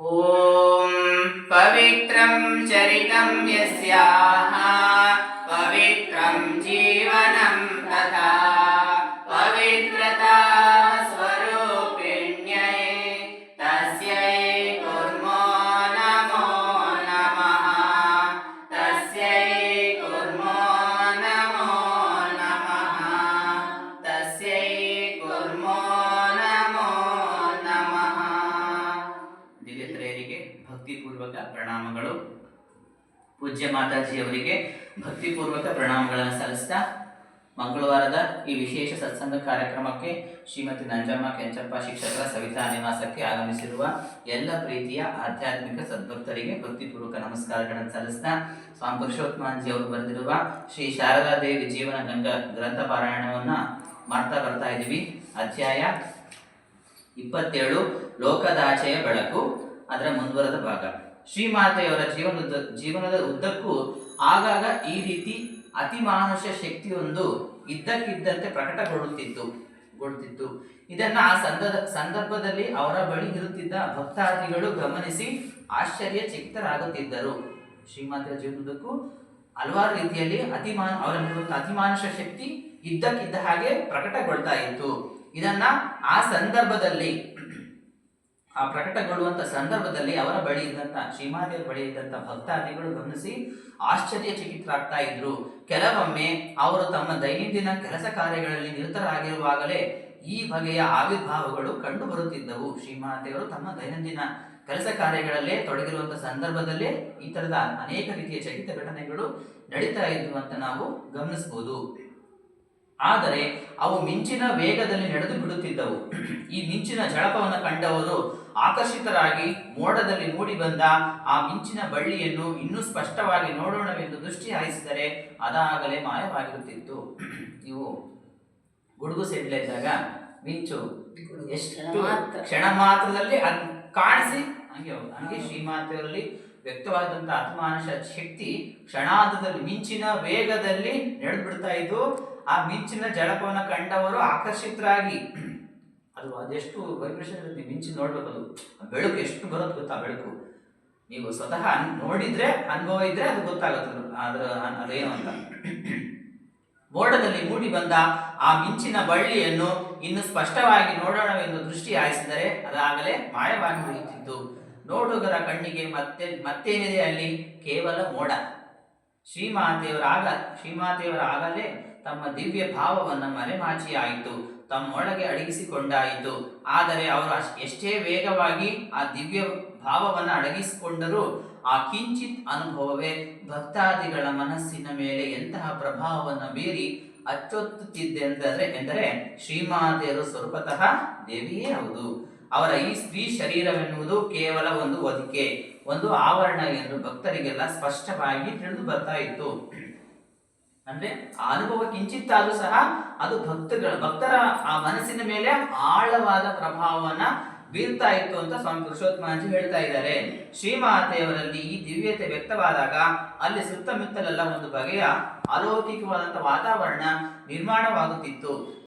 ॐ पवित्रं चरितं यस्याः पवित्रं जीवनं तथा ಭಕ್ತಿಪೂರ್ವಕ ಪ್ರಣಾಮಗಳು. ಪೂಜ್ಯ ಮಾತಾಜಿಯವರಿಗೆ ಭಕ್ತಿಪೂರ್ವಕ ಪ್ರಣಾಮಗಳನ್ನು ಸಲ್ಲಿಸ್ತಾ, ಮಂಗಳವಾರದ ಈ ವಿಶೇಷ ಸತ್ಸಂಗ ಕಾರ್ಯಕ್ರಮಕ್ಕೆ ಶ್ರೀಮತಿ ನಂಜಮ್ಮ ಕೆಂಚಪ್ಪ ಶಿಕ್ಷಕರ ಸವಿತಾ ನಿವಾಸಕ್ಕೆ ಆಗಮಿಸಿರುವ ಎಲ್ಲ ಪ್ರೀತಿಯ ಆಧ್ಯಾತ್ಮಿಕ ಸದ್ಭಕ್ತರಿಗೆ ಭಕ್ತಿಪೂರ್ವಕ ನಮಸ್ಕಾರಗಳನ್ನು ಸಲ್ಲಿಸ್ತಾ, ಸ್ವಾಮಿ ಪುರುಷೋತ್ತಮಾಂಜಿ ಅವರು ಬರೆದಿರುವ ಶ್ರೀ ಶಾರದಾ ದೇವಿ ಜೀವನ ಗಂಗಾ ಗ್ರಂಥ ಪಾರಾಯಣವನ್ನ ಮಾಡ್ತಾ ಬರ್ತಾ ಇದ್ದೀವಿ. ಅಧ್ಯಾಯ ಇಪ್ಪತ್ತೇಳು, ಲೋಕದಾಚೆಯ ಬೆಳಕು, ಅದರ ಮುಂದುವರೆದ ಭಾಗ. ಶ್ರೀಮಾತೆಯವರ ಜೀವನದ ಜೀವನದ ಉದ್ದಕ್ಕೂ ಆಗಾಗ ಈ ರೀತಿ ಅತಿಮಾನುಷ ಶಕ್ತಿಯೊಂದು ಇದ್ದಕ್ಕಿದ್ದಂತೆ ಪ್ರಕಟಗೊಳ್ಳುತ್ತಿತ್ತು ಗೊಳ್ಳುತ್ತಿತ್ತು. ಇದನ್ನ ಆ ಸಂದರ್ಭ, ಸಂದರ್ಭದಲ್ಲಿ ಅವರ ಬಳಿ ಇರುತ್ತಿದ್ದ ಭಕ್ತಾದಿಗಳು ಗಮನಿಸಿ ಆಶ್ಚರ್ಯ ಚಿತ್ತರಾಗುತ್ತಿದ್ದರು ಶ್ರೀಮಾತೆಯ ಜೀವನದಕ್ಕೂ ಹಲವಾರು ರೀತಿಯಲ್ಲಿ ಅತಿಮಾನ ಅವರಲ್ಲಿರುವಂತಹ ಅತಿಮಾನುಷ ಶಕ್ತಿ ಇದ್ದಕ್ಕಿದ್ದ ಹಾಗೆ ಪ್ರಕಟಗೊಳ್ತಾ ಇತ್ತು. ಇದನ್ನ ಆ ಸಂದರ್ಭದಲ್ಲಿ ಆ ಪ್ರಕಟಗೊಳ್ಳುವಂತ ಸಂದರ್ಭದಲ್ಲಿ ಅವರ ಬಳಿ ಇದ್ದಂತ ಶ್ರೀಮಾತೆಯ ಬಳಿ ಇದ್ದಂತ ಭಕ್ತಾದಿಗಳು ಗಮನಿಸಿ ಆಶ್ಚರ್ಯ ಚಕಿತರಾಗ್ತಾ ಇದ್ರು. ಕೆಲವೊಮ್ಮೆ ಅವರು ತಮ್ಮ ದೈನಂದಿನ ಕೆಲಸ ಕಾರ್ಯಗಳಲ್ಲಿ ನಿರತರಾಗಿರುವಾಗಲೇ ಈ ಬಗೆಯ ಆವಿರ್ಭಾವಗಳು ಕಂಡು ಬರುತ್ತಿದ್ದವು. ಶ್ರೀಮಾದೇವರು ತಮ್ಮ ದೈನಂದಿನ ಕೆಲಸ ಕಾರ್ಯಗಳಲ್ಲೇ ತೊಡಗಿರುವಂತ ಸಂದರ್ಭದಲ್ಲೇ ಈ ತರದ ಅನೇಕ ರೀತಿಯ ಚಕಿತ ಘಟನೆಗಳು ನಡೀತಾ ಇದ್ವು ಅಂತ ನಾವು ಗಮನಿಸಬಹುದು. ಆದರೆ ಅವು ಮಿಂಚಿನ ವೇಗದಲ್ಲಿ ನಡೆದು ಬಿಡುತ್ತಿದ್ದವು. ಈ ಮಿಂಚಿನ ಝಳಪವನ್ನು ಕಂಡವರು ಆಕರ್ಷಿತರಾಗಿ ಮೋಡದಲ್ಲಿ ಮೂಡಿ ಬಂದ ಆ ಮಿಂಚಿನ ಬಳ್ಳಿಯನ್ನು ಇನ್ನೂ ಸ್ಪಷ್ಟವಾಗಿ ನೋಡೋಣವೆಂದು ದೃಷ್ಟಿ ಹಾಯಿಸಿದರೆ ಅದಾಗಲೇ ಮಾಯವಾಗಿರುತ್ತಿತ್ತು. ಇವು ಗುಡುಗು ಇದ್ದಾಗ ಮಿಂಚು ಎಷ್ಟು ಕ್ಷಣ ಮಾತ್ರದಲ್ಲಿ ಅದ್ ಕಾಣಿಸಿ ಹಂಗೆ ಹೋಗ್- ಹಂಗೆ ಶ್ರೀಮಾತೆಯವರಲ್ಲಿ ವ್ಯಕ್ತವಾದಂತಹ ಆತ್ಮಾನುಷ ಶಕ್ತಿ ಕ್ಷಣಾರ್ಧದಲ್ಲಿ ಮಿಂಚಿನ ವೇಗದಲ್ಲಿ ನಡೆದು ಬಿಡ್ತಾ ಇದ್ದು ಆ ಮಿಂಚಿನ ಜಳಪವನ್ನು ಕಂಡವರು ಆಕರ್ಷಿತರಾಗಿ. ಅದು ಅದೆಷ್ಟು ವೈಬ್ರೇಷನ್ ಇರುತ್ತೆ, ಮಿಂಚಿ ನೋಡ್ಬೇಕು ಅದು. ಬೆಳಕು ಎಷ್ಟು ಬರುತ್ತೆ ಗೊತ್ತಾ ಬೆಳಕು? ನೀವು ಸ್ವತಃ ನೋಡಿದ್ರೆ, ಅನುಭವ ಇದ್ರೆ ಅದು ಗೊತ್ತಾಗುತ್ತೆ ಅದ್ರ ಅದೇನು ಅಂತ. ಮೋಡದಲ್ಲಿ ಮೂಡಿ ಬಂದ ಆ ಮಿಂಚಿನ ಬಳ್ಳಿಯನ್ನು ಇನ್ನು ಸ್ಪಷ್ಟವಾಗಿ ನೋಡೋಣವೆಂದು ದೃಷ್ಟಿ ಹಾಯಿಸಿದರೆ ಅದಾಗಲೇ ಮಾಯವಾಗಿ ಉಳಿಯುತ್ತಿತ್ತು ನೋಡುಗರ ಕಣ್ಣಿಗೆ ಮತ್ತೆ, ಮತ್ತೇನಿದೆ ಅಲ್ಲಿ? ಕೇವಲ ಮೋಡ. ಶ್ರೀಮಾತೆಯವರಾಗ ಶ್ರೀಮಾತೆಯವರಾಗಲೇ ತಮ್ಮ ದಿವ್ಯ ಭಾವವನ್ನು ಮರೆಮಾಚಿಯಾಯಿತು ತಮ್ಮೊಳಗೆ ಅಡಗಿಸಿಕೊಂಡಾಯಿತು. ಆದರೆ ಅವರು ಎಷ್ಟೇ ವೇಗವಾಗಿ ಆ ದಿವ್ಯ ಭಾವವನ್ನು ಅಡಗಿಸಿಕೊಂಡರೂ ಆ ಕಿಂಚಿತ್ ಅನುಭವವೇ ಭಕ್ತಾದಿಗಳ ಮನಸ್ಸಿನ ಮೇಲೆ ಎಂತಹ ಪ್ರಭಾವವನ್ನು ಬೀರಿ ಅಚ್ಚೊತ್ತುತ್ತಿದ್ದೆಂದರೆ, ಎಂದರೆ ಶ್ರೀಮಾತೆಯರು ಸ್ವರೂಪತಃ ದೇವಿಯೇ ಹೌದು. ಅವರ ಈ ಸ್ತ್ರೀ ಶರೀರವೆನ್ನುವುದು ಕೇವಲ ಒಂದು ಒದಿಕೆ ಒಂದು ಆವರಣ ಎಂದು ಭಕ್ತರಿಗೆಲ್ಲ ಸ್ಪಷ್ಟವಾಗಿ ತಿಳಿದು ಬರ್ತಾ ಇತ್ತು. ಅಂದ್ರೆ ಅನುಭವ ಕಿಂಚಿತ್ತಾದ್ರೂ ಸಹ ಅದು ಭಕ್ತಗಳ, ಭಕ್ತರ ಆ ಮನಸ್ಸಿನ ಮೇಲೆ ಆಳವಾದ ಪ್ರಭಾವವನ್ನ ಬೀರ್ತಾ ಇತ್ತು ಅಂತ ಸ್ವಾಮಿ ಪುರುಷೋತ್ತಮಾಜಿ ಹೇಳ್ತಾ ಇದ್ದಾರೆ. ಶ್ರೀಮಾತೆಯವರಲ್ಲಿ ಈ ದಿವ್ಯತೆ ವ್ಯಕ್ತವಾದಾಗ ಅಲ್ಲಿ ಸುತ್ತಮುತ್ತಲೆಲ್ಲ ಒಂದು ಬಗೆಯ ಅಲೌಕಿಕವಾದಂತಹ ವಾತಾವರಣ ನಿರ್ಮಾಣವಾಗುತ್ತಿತ್ತು.